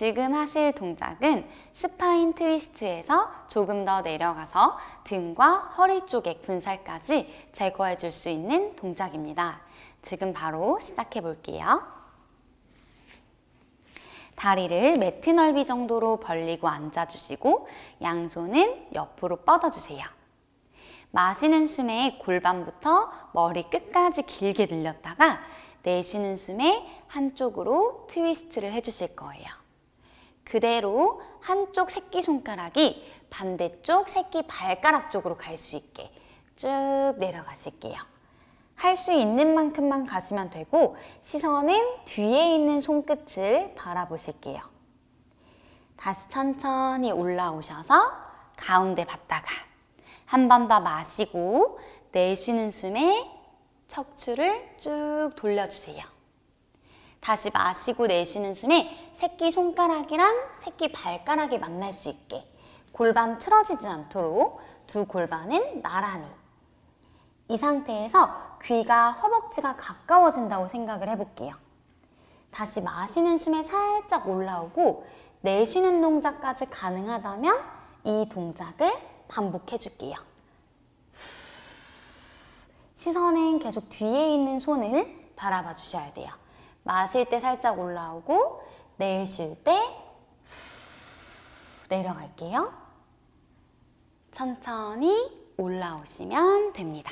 지금 하실 동작은 스파인 트위스트에서 조금 더 내려가서 등과 허리 쪽의 군살까지 제거해 줄 수 있는 동작입니다. 지금 바로 시작해 볼게요. 다리를 매트 넓이 정도로 벌리고 앉아주시고 양손은 옆으로 뻗어주세요. 마시는 숨에 골반부터 머리 끝까지 길게 늘렸다가 내쉬는 숨에 한쪽으로 트위스트를 해주실 거예요. 그대로 한쪽 새끼손가락이 반대쪽 새끼 발가락 쪽으로 갈 수 있게 쭉 내려가실게요. 할 수 있는 만큼만 가시면 되고 시선은 뒤에 있는 손끝을 바라보실게요. 다시 천천히 올라오셔서 가운데 봤다가 한 번 더 마시고 내쉬는 숨에 척추를 쭉 돌려주세요. 다시 마시고 내쉬는 숨에 새끼 손가락이랑 새끼 발가락이 만날 수 있게 골반 틀어지지 않도록 두 골반은 나란히 이 상태에서 귀가 허벅지가 가까워진다고 생각을 해볼게요. 다시 마시는 숨에 살짝 올라오고 내쉬는 동작까지 가능하다면 이 동작을 반복해 줄게요. 시선은 계속 뒤에 있는 손을 바라봐 주셔야 돼요. 마실 때 살짝 올라오고 내쉴 때 내려갈게요. 천천히 올라오시면 됩니다.